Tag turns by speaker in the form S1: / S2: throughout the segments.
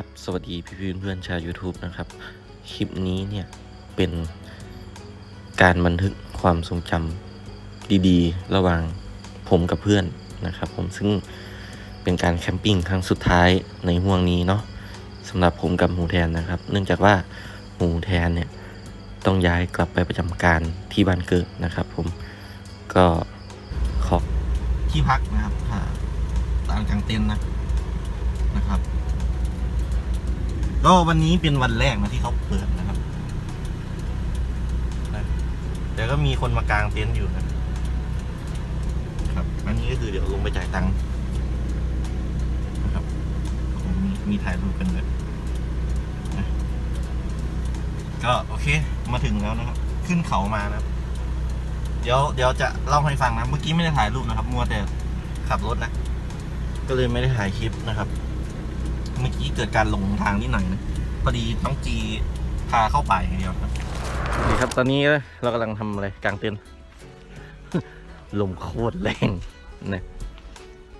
S1: ครับสวัสดีพี่เพื่อนๆชาว YouTube นะครับ คลิปนี้เนี่ยเป็นการบันทึกความทรงจำดีๆ ระหว่างผมกับเพื่อนนะครับ ผมซึ่งเป็นการแคมปิ้งครั้งสุดท้ายในห่วงนี้เนาะสำหรับผมกับหมูแทนนะครับ เนื่องจากว่าหมูแทนเนี่ยต้องย้ายกลับไปประจำการที่บ้านเกิดนะครับ ผมก็ขอที่พักนะครับตามกลางเต็นท์นะนะครับ ก็วันนี้เป็นวันแรกนะที่เขาเปิดนะครับแต่ก็มีคนมากางเต็นท์อยู่นะครับ อันนี้ก็คือเดี๋ยวลงไปจ่ายตังค์นะครับมมีมีถ่ายรูปกันเลยนะก็โอเคมาถึงแล้วนะครับ ขึ้นเขามานะครับ เดี๋ยวเดี๋ยวจะเล่าให้ฟังนะ เมื่อกี้ไม่ได้ถ่ายรูปนะครับ มัวแต่ขับรถนะ ก็เลยไม่ได้ถ่ายคลิปนะครับ เมื่อกี้เกิดการหลงทางนิดหน่อยนะพอดีน้องจีพาเข้าป่าอย่างเดียวครับนี่ครับ ตอนนี้เรากำลังทำอะไรกลางเต็นท์ลมโคตรแรงนะ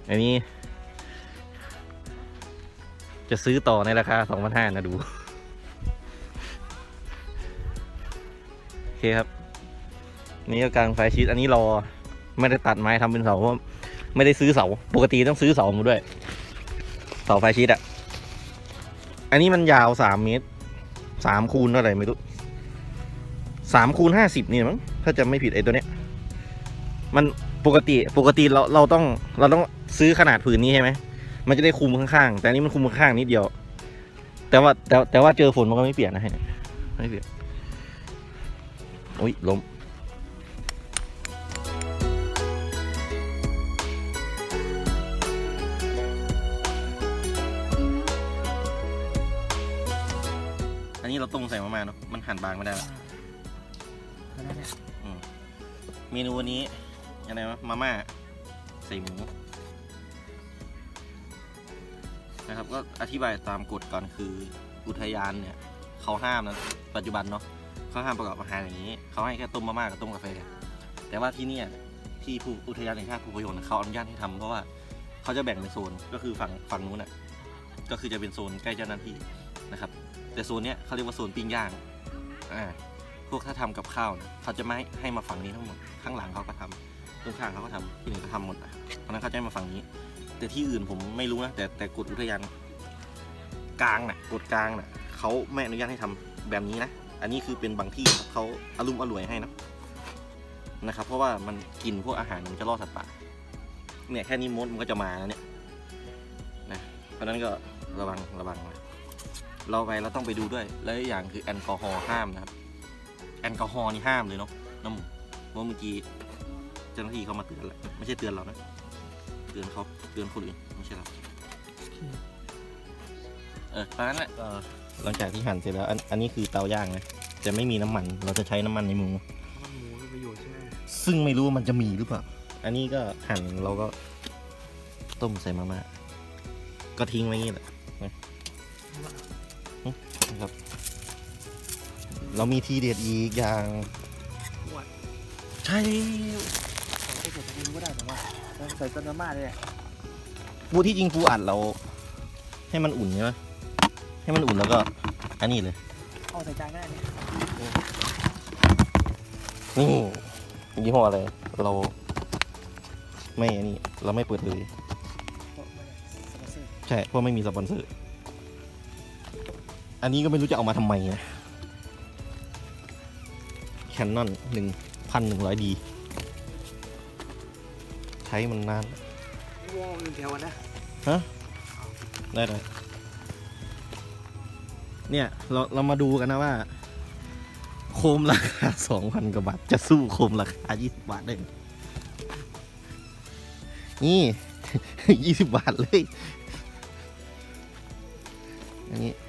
S1: อันนี้ จะซื้อต่อในราคาสองพันห้านะดู โอเคครับ นี่ก็กลางไฟชีตอันนี้รอไม่ได้ตัดไม้ทำเป็นเสาเพราะไม่ได้ซื้อเสา ปกติต้องซื้อเสามาด้วย เสาไฟชีตอะ อันนี้มันยาวสามเมตรสามคูณเท่าไหร่ไม่รู้สามคูณห้าสิบนี่มั้งถ้าจะไม่ผิดไอ้ตัวเนี้ย มันปกติปกติเราเราต้องเราต้องซื้อขนาดผืนนี้ใช่ไหมมันจะได้คุมข้างๆ แต่อันนี้มันคุมข้างๆนิดเดียว แต่ว่าแต่แต่ว่าเจอฝนมันก็ไม่เปลี่ยนนะฮะไม่เปลี่ยนอุ้ยล้ม อันนี้เราต้มใส่มาม่าเนาะมันหั่นบางไม่ได้หรอกอืมเมนูวันนี้อะไรวะมาม่าใส่หมูนะครับก็อธิบายตามกฎก่อนคืออุทยานเนี่ยเขาห้ามนะปัจจุบันเนาะเขาห้ามประกอบอาหารอย่างนี้เขาให้แค่ต้มมาม่ากับต้มกาแฟแต่ว่าที่เนี่ยที่ภูอุทยานแห่งชาติภูพยนต์เขาอนุญาตให้ทำเพราะว่าเขาจะแบ่งเป็นโซนก็คือฝั่งฝั่งนู้นน่ะก็คือจะเป็นโซนใกล้เจ้าหน้าที่นะครับ แต่โซนเนี้ยเขาเรียกว่าโซนปิ้งย่างอ่าพวกถ้าทำกับข้าวเนี่ยเขาจะไม่ให้มาฝั่งนี้ทั้งหมด ข้างหลังเขาก็ทำตรงข้างเขาก็ทำที่หนก็ทำหมดอะเพราะนั้นเขาจะให้มาฝั่งนี้ แต่ที่อื่นผมไม่รู้นะแต่แต่กฎอุทยานกลางน่ะกฎกลางน่ะเขาไม่อนุญาตให้ทำแบบนี้นะอันนี้คือเป็นบางที่เขาอารุ่มอร่วยให้นะนะครับ เพราะว่ามันกินพวกอาหารมันจะล่อสัตว์ป่าเนี่ยแค่นี้มดมันก็จะมาแล้วเนี่ยนะเพราะฉะนั้นก็ระวังระวังนะ เราไปเราต้องไปดูด้วย แล้วอีกอย่างคือแอลกอฮอล์ห้ามนะครับ แอลกอฮอล์นี่ห้ามเลยเนาะน้ำหมูเพราะเมื่อกี้เจ้าหน้าที่เขามาเตือนแล้วไม่ใช่เตือนเรานะเตือนเขาเตือนคนอื่นไม่ใช่เราเออตอนนั้นแหละก็หลังจากที่หั่นเสร็จแล้วอันอันนี้คือเตาย่างนะจะไม่มีน้ำมัน เราจะใช้น้ำมันในหมู
S2: มันหมูมีประโยชน์ใช่ไหม
S1: ซึ่งไม่รู้ว่ามันจะมีหรือเปล่าอันนี้ก็หั่นเราก็ต้มใส่มาม่าก็ทิ้งไว้อย่างนี้แหละ นะนะครับ เรามีทีเด็ดอีกอย่าง
S2: อ้วน
S1: ใช่
S2: ใส่ใส่ตะลิงก็ได้แต่ว่าใส่ต้นมะม่าเนี่ย
S1: ปูที่จริงปูอัดเรา ให้มันอุ่นใช่ไหมให้มันอุ่นแล้วก็ อันนี้เลย
S2: เอาใส่จานก็ได้เนี่ย
S1: นี่ยี่ห้ออะไร เรา ไม่อันนี้ เราไม่เปิดเผย
S2: เพราะมันสปอนเซอร์
S1: ใช่เพราะไม่มีสปอนเซอร์ อันนี้ก็ไม่รู้จะเอามาทำไมนะแคนนอนหนึ่งพันหนึ่งร้อยดี ใช้มันนาน
S2: วงหนึ่งแถวอะนะ
S1: ได้เลยเนี่ยเราเรามาดูกันนะว่า โคมราคาสองพันกว่าบาท จะสู้โคมราคายี่สิบบาทได้ไหมนี่ยี่สิบบาทเลย อันนี้อืม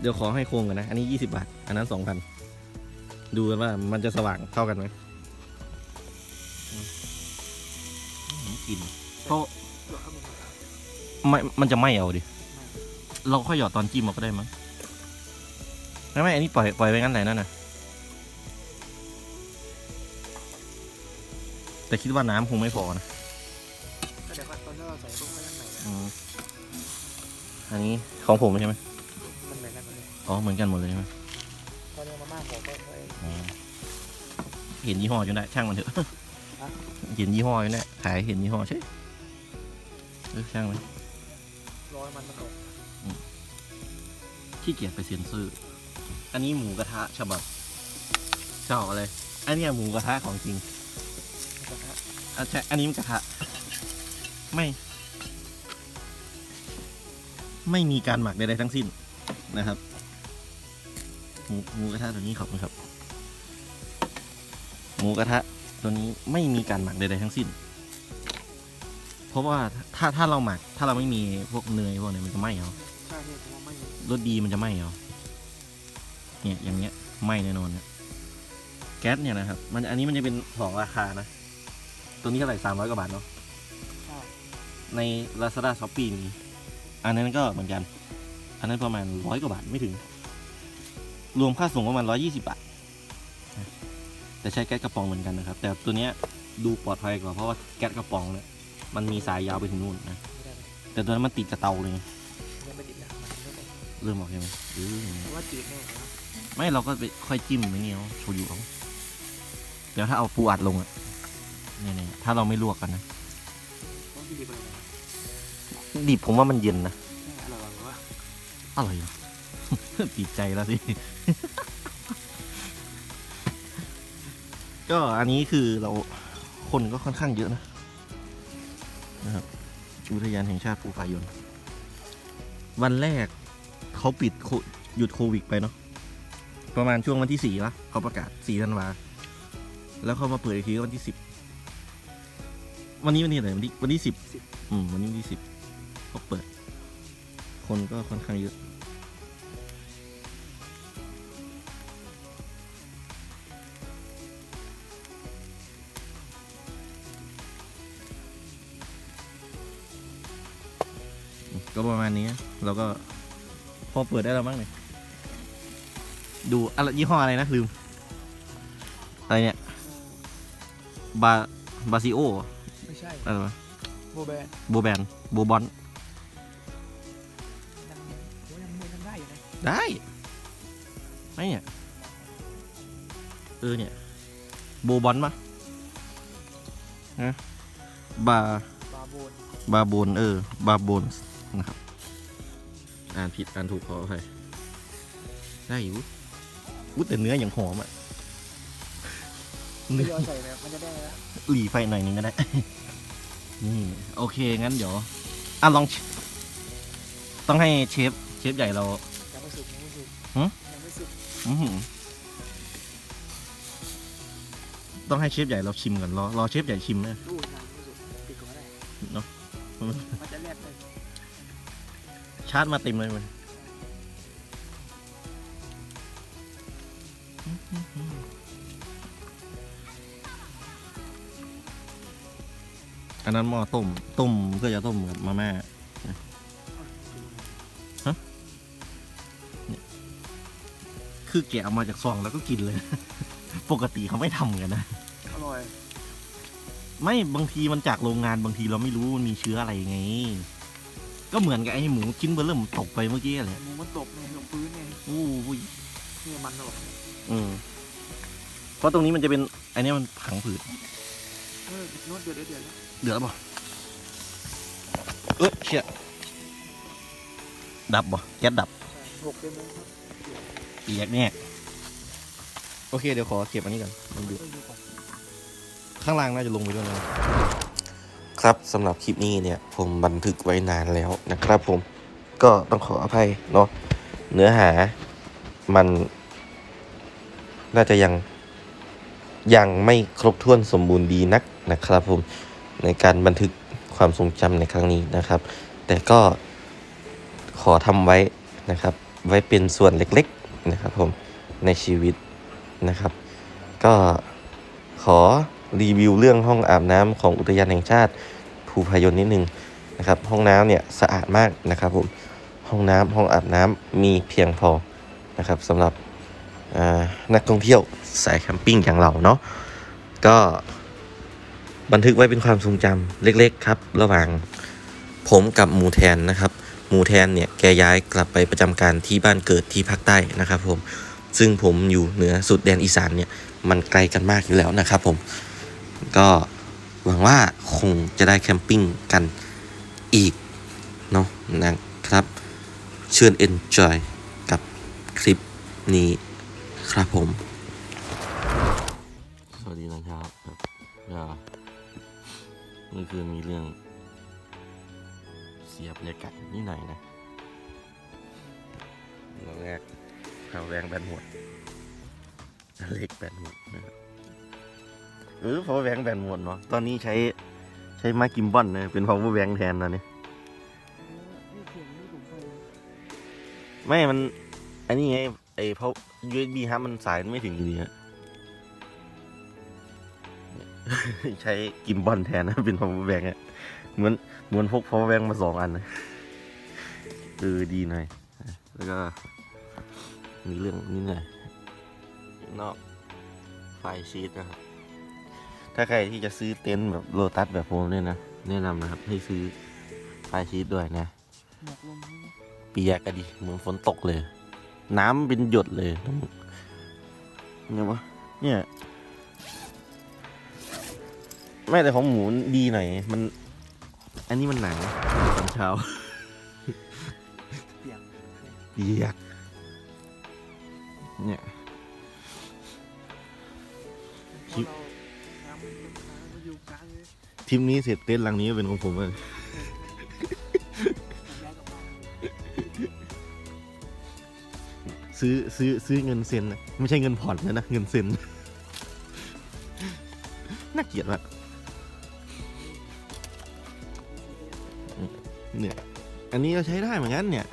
S1: เดี๋ยวขอให้โครงกันนะ อันนี้ยี่สิบาท อันนั้นสองพัน ดูกันว่ามันจะสว่างเท่ากันไหมอืมอืมกลินเพราะ
S2: ตัวข้าวมัน
S1: ไม่มันจะไหมเอาดิ เราค่อยหยอดตอนจิ้มมาก็ได้มั้งไม่ไม่อันนี้ปล่อยปล่อยไว้งั้นไหนนั่นน่ะ แต่คิดว่าน้ำคงไม่พอนะ
S2: เดี๋ยวตอนที่เราใส่ลูกไว้ข้างในนะ
S1: อันนี้ของผมใช่ไหม
S2: มันเหมือนกันหมดเลย
S1: อ๋อเหมือนกันหมดเลยใช่ไหม
S2: ตอนนี้มาม่าผมก็เคย
S1: อ๋อเห็นยี่ห้อจนได้ช่างมันเถอะะเห็นยี่ห้อจนได้ขายเห็นยี่ห้อใช่เออช่างมัน
S2: ร้อยมันมันออก
S1: ขี้เกียจไปเซ็นเซอร์อันนี้หมูกระทะฉบับชอบอะไรอันเนี้ยหมูกระทะของจริง
S2: กระทะ
S1: อันใช่อันนี้มันกระทะ ไม่ ไม่มีการหมักใดๆทั้งสิ้นนะครับหมูหมูกระทะตัวนี้ขอบคุณครับ หมูกระทะตัวนี้ไม่มีการหมักใดๆทั้งสิ้น เพราะว่าถ้าถ้าเราหมักถ้าเราไม่มีพวกเนยพวกเนี้ยมันจะไหม้เอา
S2: ใช่เนี่ยผมว่าไม่
S1: รสดีมันจะไหม้เอาเนี่ยอย่างเงี้ยไหม้แน่นอนนะแก๊สเนี่ยนะครับ มันอันนี้มันจะเป็นสองราคานะ ตัวนี้เท่าไหร่สามร้อยกว่าบาทเนาะ
S2: ใช่
S1: ใน Lazada s h o p e e มี อันนั้นก็เหมือนกัน อันนั้นประมาณร้อยกว่าบาทไม่ถึง รวมค่าส่งประมาณร้อยี่สิบาท แต่ใช้แก๊สกระป๋องเหมือนกันนะครับ แต่ตัวเนี้ยดูปลอดภัยกว่าเพราะว่าแก๊สกระป๋องเนี่ยมันมีสายยาวไปถึงนู่นนะ แต่ตัวนั้นมันติดกับเตาเลยไง
S2: ยังไม่ติดนะมันไม่ได้
S1: เริ่มออกใช่ไหมเออ
S2: เพราะว่าจีบแน่
S1: ไม่เราก็ไปค่อยจิ้มไม่เงี้ยโชยุเขาเดี๋ยวถ้าเอาปูอัดลงอะเนี่ยๆถ้าเราไม่ลวกกันนะ
S2: ต้องจีบอะไรนะ
S1: ดิบผมว่ามันเย็นนะ
S2: อร่อยกว่า
S1: อร่อยเหรอติดใจแล้วสิ ก็อันนี้คือเราคนก็ค่อนข้างเยอะนะนะครับอุทยานแห่งชาติภูผายน วันแรกเขาปิดโคหยุดโควิดไปเนาะประมาณช่วงวันที่สี่ละเขาประกาศสี่ธันวา แล้วเขามาเปิดอีกทีก็วันที่สิบวันนี้วันนี้อะไรวันที่วันที่สิบอืมวันนี้วันที่สิบ เขาเปิด คนก็ค่อนข้างเยอะก็ประมาณนี้ เราก็พอเปิดได้แล้วมั้งเนี่ยดูอะไรยี่ห้ออะไรนะ ลืม อะไรเนี่ย บา บาซิโอ
S2: ไม่ใช่
S1: อะไรวะ
S2: โบแบน
S1: โบแบน โบบอน
S2: ได้อยู่นะ
S1: ได้ไม่เนี่ยเออเนี่ยโบบอนปะนะบา
S2: บาโบน
S1: บาโบนเออบาโบนนะครับ อ่านผิดอ่านถูกขออภัยได้อยู่อุ๊ยแต่เนื้ออย่างหอมอะ
S2: ไม่
S1: เนื้อย
S2: อมใส่แบบมันจะได้แล้ว
S1: หลีไฟหน่อยนึงก็ได้ นี่โอเคงั้นเดี๋ยวอะลอง ต้องให้เชฟเชฟใหญ่เรา ต้องให้เชฟใหญ่เราชิมก่อนรอรอเชฟใหญ่ชิมนะ
S2: ดูยังไม่สุกปิดก่อนก็ได้
S1: เนาะ
S2: มันจะแลบเลย
S1: ชาร์จมาเต็มเลยมันอันนั้นหม้อต้ม ต้มก็จะต้มกับมาม่า คือแกะออกมาจากซองแล้วก็กินเลย ปกติเขาไม่ทำกันนะ
S2: อร่อย
S1: ไม่บางทีมันจากโรงงานบางทีเราไม่รู้มันมีเชื้ออะไรไง ก็เหมือนกับไอ้หมูชิ้นเบอร์เริ่มตกไปเมื่อกี้แหละ
S2: หมูมันตกในหลงพื้นไง
S1: อู้ย
S2: เนี่ยมันอร่อย
S1: อืมเพราะตรงนี้มันจะเป็นไอ้เนี้ยมันผังผืด
S2: เออโน้ตเดือดเดือดเดือดแล้ว
S1: เดือดแล้วบ่เอ้ยเชี่ยดับบ่แก๊สดับ
S2: ใช่หกเต็มเลยครับ
S1: เปียกเนี่ยโอเคเดี๋ยวขอเก็บอันนี้ก่อนมันดู
S2: เออดูก่อน
S1: ข้างล่างน่าจะลงไปด้วยนะครับสำหรับคลิปนี้เนี่ยผมบันทึกไว้นานแล้วนะครับผมก็ต้องขออภัยเนาะเนื้อหามันน่าจะยังยังไม่ครบถ้วนสมบูรณ์ดีนักนะครับผมในการบันทึกความทรงจำในครั้งนี้นะครับ แต่ก็ขอทำไว้นะครับ ไว้เป็นส่วนเล็ก ๆ นะครับผมในชีวิตนะครับ ก็ขอรีวิวเรื่องห้องอาบน้ำของอุทยานแห่งชาติภูพายนนิดนึงนะครับ ห้องน้ำเนี่ยสะอาดมากนะครับผมห้องน้ำห้องอาบน้ำมีเพียงพอนะครับสำหรับนักท่องเที่ยวสายแคมปิ้งอย่างเราเนาะก็บันทึกไว้เป็นความทรงจำเล็กๆครับ ระหว่างผมกับหมูแทนนะครับ มูแทนเนี่ยแกย้ายกลับไปประจำการที่บ้านเกิดที่ภาคใต้นะครับผมซึ่งผมอยู่เหนือสุดแดนอีสานเนี่ยมันไกลกันมากอยู่แล้วนะครับผมก็หวังว่าคงจะได้แคมปิ้งกันอีกเนาะนะครับเชิญ enjoy กับคลิปนี้ครับผม สวัสดีนเช้าครับก็เมื่อคืนมีเรื่อง เสียบรรยากาศนิดหน่อยนะเราแรกเขาแรงแบนหมดอันเล็กแบนหมดนะครับเออพาวเวอร์แบงแบนหมดเนาะ ตอนนี้ใช้ใช้ไม้กิมบอนนะเป็นพาวเวอร์แบงแทนตอนนี้ ไม่มัน อันนี้ไงไอ้เพราะ USB ฮะมันสายไม่ถึงอยู่ดีฮะใช้กิมบอลแทนนะเป็น power bank อะ เหมือนเหมือนพก power bank มาสองอันนะเออดีหน่อย แล้วก็มีเรื่องนิดหน่อยนอกไฟชีตนะครับ ถ้าใครที่จะซื้อเต็นท์แบบโลตัสแบบผมเนี่ยนะ แนะนำนะครับ ให้ซื้อไฟชีตด้วยนะเปียกอะดิเหมือนฝนตกเลย น้ำเป็นหยดเลยเนี่ยวะเนี่ย ไม่แต่ของหมูดีหน่อยมัน นนี้มันหนังตอนเช้า
S2: เปียก
S1: เปียกเนี่ย
S2: เพราะเราน้ำมันเป็นน้ำมันอยู่กลางเลย
S1: ทริปนี้เสร็จเต้นท์หลังนี้ก็เป็นของผมเลย
S2: ย้ายกลับบ้าน
S1: ซื้อซื้อซื้อเงินเซ็นนะไม่ใช่เงินผ่อนนะนะเงินเซ็นน่าเกลียดมาก อันนี้ก็ใช้ได้เหมือนกันเนี่ย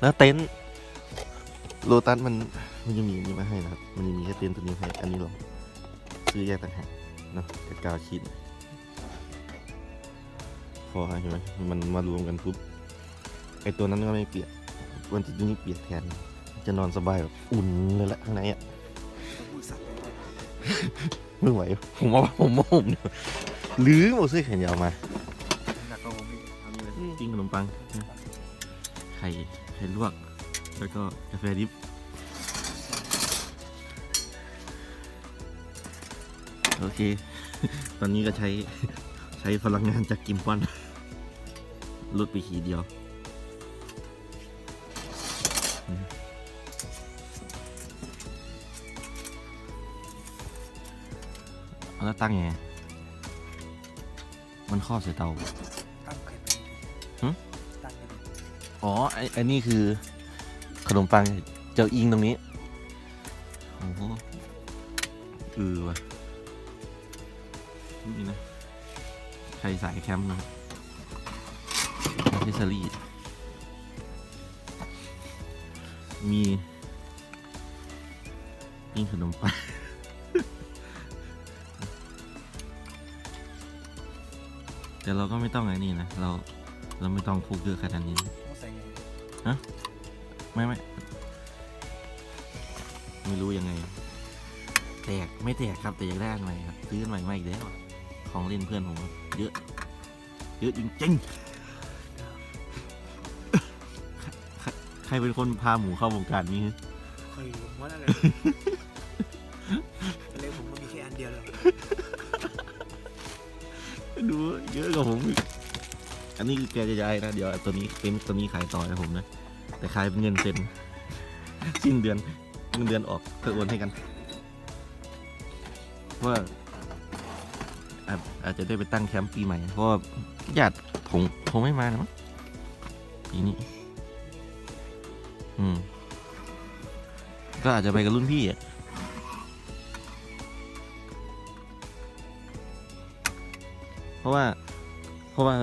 S1: แล้วเต็นท์โลตัสมันมันจะมีอันนี้มาให้นะครับ มันจะมีแค่เต็นท์ตัวนี้ให้ อันนี้ลองซื้อแยกต่างหากเนาะแต่กาวชิ้นพอใช่ไหมมันมารวมกันปุ๊บไอตัวนั้นก็ไม่เปียกวันที่ตัวนี้เปียกแทน จะนอนสบายแบบอุ่นเลยละข้างในอะไม่ไหวผมว่าผมว่าผมเนี่ยหรือเอาเสื้อแขนยาวมาิ้งขนมปังไข่ไข่ลวก แล้วก็กาแฟดิบโอเค ตอนนี้ก็ใช้ใช้พลังงานจากกิมปอนลดไปขีดเดียว แล้วตั้งไง มันข้อใส่เตา อ๋อไอ้ไอ้นี่คือ ขนมปังเจ้าอิงตรงนี้โอ้โหเออว่ะนี่นะใครสายแคมป์นะครับเทสซอรี่มีปิ้งขนมปังแต่เราก็ไม่ต้องไอ้นี่นะ เรา เราไม่ต้องพูกเยอะขนาดนี้
S2: งใส่ไง
S1: ไม่ไม่ไม่รู้ยังไง แตกไม่แตกครับแต่อยากได้อันใหม่ครับซื้ออันใหม่มาอีกแล้วของเล่นเพื่อนผมครับเยอะ เยอะจริงๆใครใครเป็นคนพาหมูเข้าวงการนี้
S2: เคยผมว่าอะไรเลยผมก็มีแค่อันเดียวเลย
S1: ดูเยอะกว่าผมอีก อันนี้คือแกจะย้ายนะ เดี๋ยวตัวนี้เป็นตัวนี้ขายต่อให้ผมนะ แต่ขายเป็นเงินเซ็นสิ้นเดือนเงินเดือนออกเพื่อโอนให้กัน ว่าอาจอาจจะได้ไปตั้งแคมป์ปีใหม่ เพราะว่าญาติผมผมไม่มานะมั้งปีนี้ อืม ก็อาจจะไปกับรุ่นพี่อะเพราะว่า เพราะว่า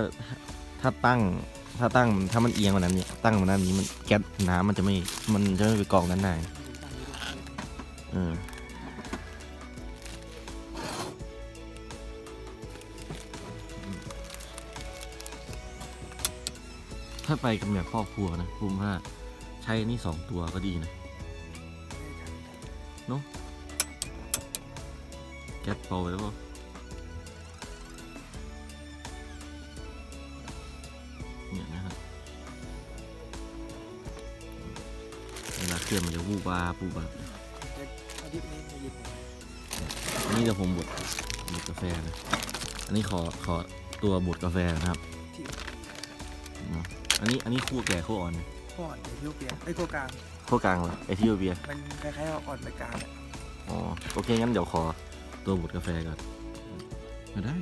S1: ถ้าตั้งถ้าตั้งถ้ามันเอียงกว่านั้นเนี่ยตั้งกว่านั้นนี้มันแก๊สน้ำมันจะไม่มันจะไม่ไปกองนั้นได้เออถ้าไปกันแบบครอบครัวนะผมว่าใช้นี่สองตัวก็ดีนะเนาะแก๊สพอไว้แล้วก็ เคลื่อนมันจะวูบวาบวูบวาบ
S2: อาทิตย์นี้มาหยิบ
S1: อันนี้เดี๋ยวผมบดบดกาแฟนะ อันนี้ขอขอตัวบดกาแฟนะครับ
S2: ที่
S1: เนาะอันนี้อันนี้คั่วแก่คั่วอ่อน
S2: ก่อนเดี๋ยวยูเปียไอ้ยตัวกลาง
S1: คั่วกลางเหรอไอทิโอเบีย
S2: มันคล้ายๆว่าอ่อนไปกลางอะ
S1: อ๋อโอเคงั้นเดี๋ยวขอตัวบดกาแฟก่อนก็ได้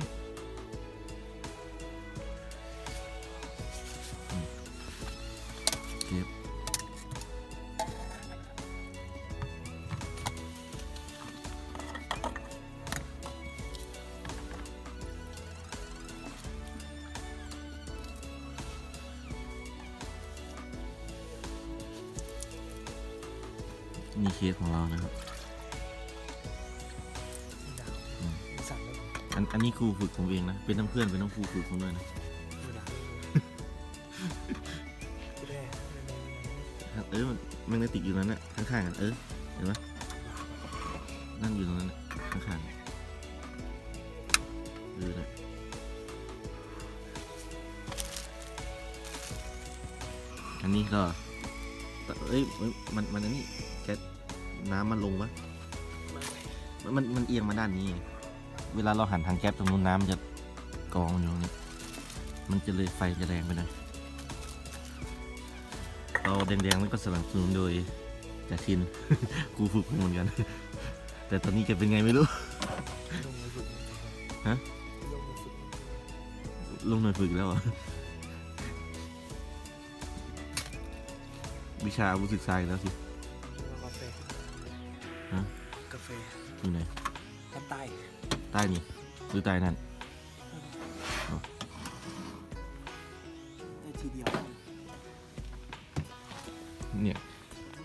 S1: นี่เคสของเรานะครับ
S2: มีหนาว
S1: อืม
S2: มีสั่นเลย
S1: อันอันนี้ครูฝึกผมเองนะ เป็นทั้งเพื่อนเป็นทั้งครูฝึกผมด้วยนะ
S2: มีหนาวไม่ได้ไม่ได้ไม่ได้
S1: เออมันแมกเนติกอยู่นั้นน่ะข้างๆกันเออเห็นไหมนั่นอยู่ตรงนั้นน่ะข้างๆเออนะอันนี้ก็แต่เอ้ยเอ้ยมันมันอันนี้แก น้ำมันลงวะมันมันมันเอียงมาด้านนี้ เวลาเราหันทางแก๊สตรงนู้นน้ำมันจะกองอยู่ตรงนี้ มันจะเลยไฟจะแรงไปหน่อยเราแดงๆนั่นก็สนับสนุนโดยจ่าชิน กูฝึกเหมือนกัน แต่ตอนนี้แกเป็นไงไม่รู้ ฮะ
S2: ลง
S1: หน่วยฝึกแล้วเหรอวิชาอาวุธศึกษาอีกแล้วสิ
S2: ต้
S1: นี่หรือใต้นั่น
S2: ได้ทีเดียว
S1: เนี่ย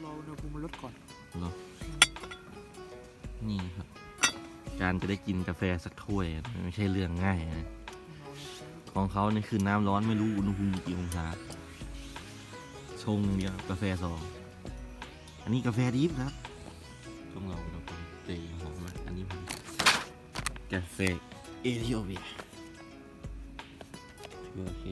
S2: เราอุณหภูมิมันลดก่อน
S1: เหรอนี่ครับ การจะได้กินกาแฟสักถ้วยอะไม่ใช่เรื่องง่ายนะ
S2: เราใช้
S1: ของเขานี่คือน้ำร้อนไม่รู้อุณหภูมิกี่องศาชงเดียวกาแฟซองอันนี้กาแฟดิฟครับ กาแฟเอธิโอเปียโอเค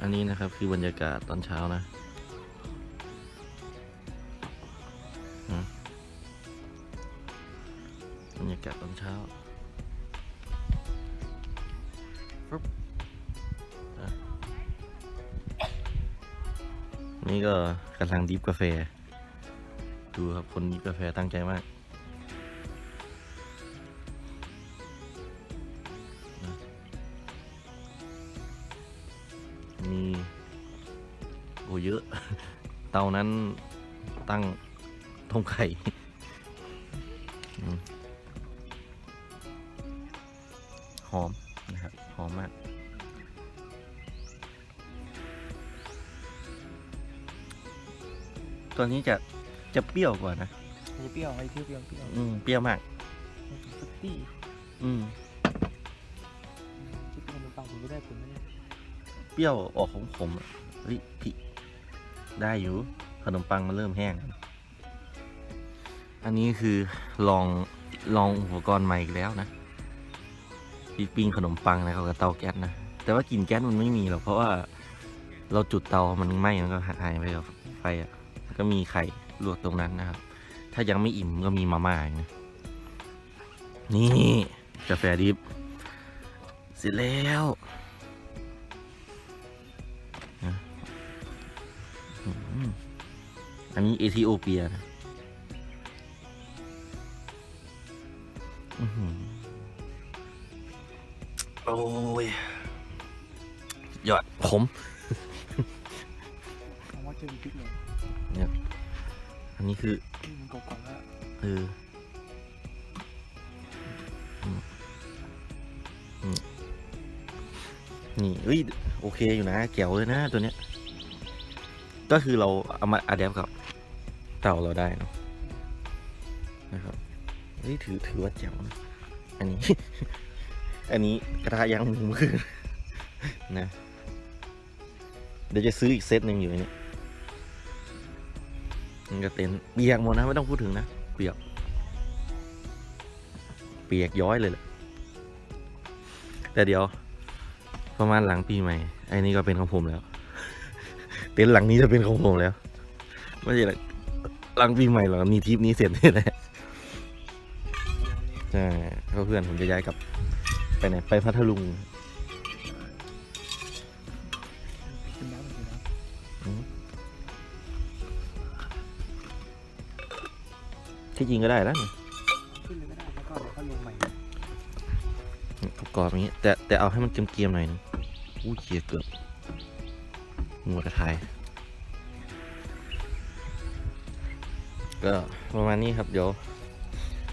S1: อันนี้นะครับคือบรรยากาศตอนเช้านะบรรยากาศตอนเช้า นี่ก็กำลังดิฟกาแฟ ดูครับคนดิฟกาแฟตั้งใจมาก มีโอ้เยอะ เตานั้นตั้งทงไข่ ตัวนี้จะจะเปรี้ยวกว่านะ
S2: มันจะเปรี้ยวไอ้ที่เปรี้ยวเปรี้ยว
S1: อืมเปรี้ยวมาก
S2: มันเป็นฟรุตตี้
S1: อืม
S2: ที่เป็นขนมปังผมไม่ได้ผลนะเนี่ย
S1: เปรี้ยวออกของผมอะเฮ้ยพี่ได้อยู่ ขนมปังมันเริ่มแห้ง อันนี้คือลองลองอุปกรณ์ใหม่อีกแล้วนะที่ปิ้งขนมปังนะครับกับเตาแก๊สนะแต่ว่ากลิ่นแก๊สมันไม่มีหรอกเพราะว่า เราจุดเตามันไหม้มันก็หายไปกับไฟอะ ก็มีไข่ลวกตรงนั้นนะครับ ถ้ายังไม่อิ่มก็มีมาม่าอีกนะนี่กาแฟดิบเสร็จแล้วอันนี้เอธิโอเปียนะอือหือโอ้ยยอดผม
S2: ผมว่าเจอพริกเลย
S1: อันนี้คือ
S2: นี่มันกรอบๆแล้ว
S1: เอออืมอืมนี่เอ้ยโอเคอยู่นะแจ๋วเลยนะตัวเนี้ย ก็คือเราเอามาอัดแอปกับเต่าเราได้เนาะนะครับเฮ้ยถือถือว่าแจ๋วนะอันนี้ อันนี้กระทะยางหมูเมื่อคืนนะ เดี๋ยวจะซื้ออีกเซตหนึ่งอยู่อันนี้ มันก็เต็นเปียกหมดนะไม่ต้องพูดถึงนะ เปียก เปียกย้อยเลยแหละแต่เดี๋ยว ประมาณหลังปีใหม่ไอ้นี่ก็เป็นของผมแล้ว เต็นหลังนี้จะเป็นของผมแล้วไม่ใช่หลังหลังปีใหม่หรอกมีทริปนี้เสร็จนี่แหละใช่เพื่อนผมจะย้ายกลับไปไหนไปพัทลุง ที่จริงก็ได้แล้วนี่ำ
S2: ขึ้นเลยก็ได้แล้วก็เดี๋ยวก็ลงใหม่
S1: ประกอบอย่างนี้ แต่แต่เอาให้มันเกรียมๆหน่อยนึงอู้เขียเกือบหัวกระทาย ก็ประมาณนี้ครับเดี๋ยว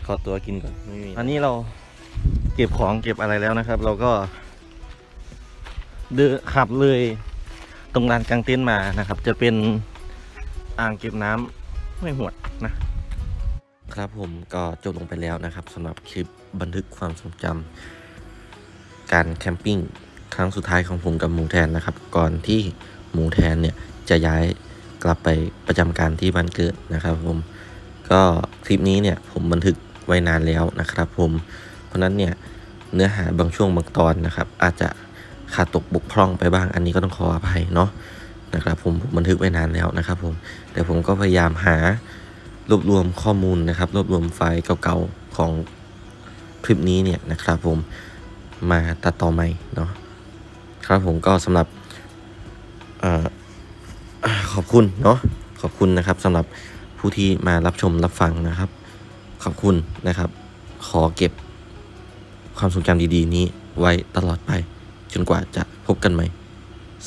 S1: ขอตัวกินก่อนไม่มีอันนี้เราเก็บของเก็บอะไรแล้วนะครับ เราก็ เดินขับเลย ตรงลานกลางเต็นท์มานะครับ จะเป็นอ่างเก็บน้ำห้วยหวดนะ ครับผมก็จบลงไปแล้วนะครับสำหรับคลิปบันทึกความทรงจำการแคมปิ้งครั้งสุดท้ายของผมกับหมูแทนนะครับ ก่อนที่หมูแทนเนี่ยจะย้ายกลับไปประจำการที่บ้านเกิดนะครับผมก็คลิปนี้เนี่ยผมบันทึกไว้นานแล้วนะครับผมเพราะนั้นเนี่ยเนื้อหาบางช่วงบางตอนนะครับ อาจจะขาดตกบกพร่องไปบ้างอันนี้ก็ต้องขออภัยเนาะนะครับผมผมบันทึกไว้นานแล้วนะครับผมแต่ผมก็พยายามหา รวบรวมข้อมูลนะครับ รวบรวมไฟล์เก่าๆของคลิปนี้เนี่ยนะครับผมมาตัดต่อใหม่เนาะครับผมก็สำหรับออขอบคุณเนาะขอบคุณนะครับสำหรับผู้ที่มารับชมรับฟังนะครับ ขอบคุณนะครับ ขอเก็บความทรงจำดีๆ นี้ไว้ตลอดไป จนกว่าจะพบกันใหม่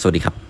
S1: สวัสดีครับ